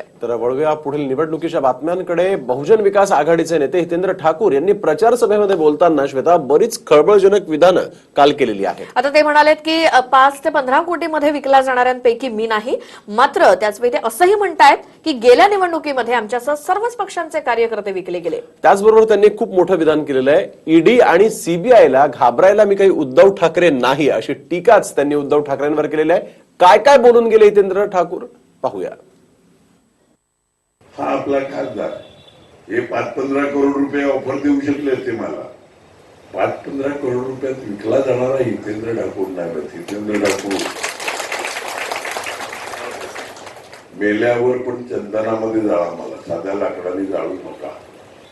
आहे. तर वळूया पुढील निवडणुकीच्या बातम्यांकडे. बहुजन विकास आघाडीचे नेते हितेंद्र ठाकूर यांनी प्रचार सभेमध्ये बोलताना श्वेता बरीच खळबळजनक विधानं काल केलेली आहेत. आता ते म्हणालेत की पाच ते पंधरा कोटीमध्ये विकल्या जाणाऱ्यांपैकी मी नाही. मात्र त्याचवेळी ते असंही म्हणतायत की गेल्या निवडणुकीमध्ये आमच्यासह सर्वच पक्षांचे कार्यकर्ते विकले गेले. त्याचबरोबर त्यांनी खूप मोठं विधान केलेलं आहे. ईडी आणि सीबीआयला घाबरायला मी काही उद्धव ठाकरे नाही अशी टीकाच त्यांनी उद्धव ठाकरेंवर केलेली आहे. काय काय बोलून गेले हितेंद्र ठाकूर? पाहूया. हा आपला खासदार. हे पाच पंधरा करोड रुपये ऑफर देऊ शकले असते मला. पाच पंधरा करोड रुपयात विकला जाणारा हितेंद्र ठाकूर नाही हितेंद्र ठाकूर. मेल्यावर पण चंदनामध्ये जाळा मला. साध्या लाकडाने जाळू नका.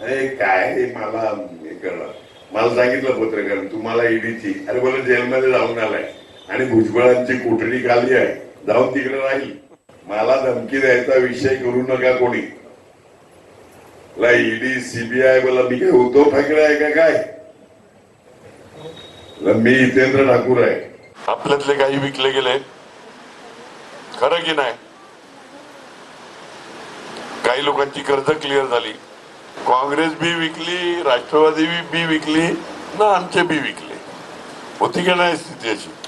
अरे काय हे मला हे करणार मला सांगितलं पत्रकार तुम्हाला ईडीची अरे मला जेलमध्ये जाऊन आलाय. आणि भुजबळांची कोठडी खाली आहे. जाऊन तिकडे राहील. मला धमकी द्यायचा विषय करू नका कोणी. ईडी सीबीआय मला मी काय उद्धव ठाकरे आहे का काय? मी हितेंद्र ठाकूर आहे. आपल्यातले काही विकले गेले खरं की नाही? काही लोकांची कर्ज क्लिअर झाली. काँग्रेस बी विकली राष्ट्रवादी बी- बी विकली ना आमचे बी विकले. होती की नाही स्थिती अशी?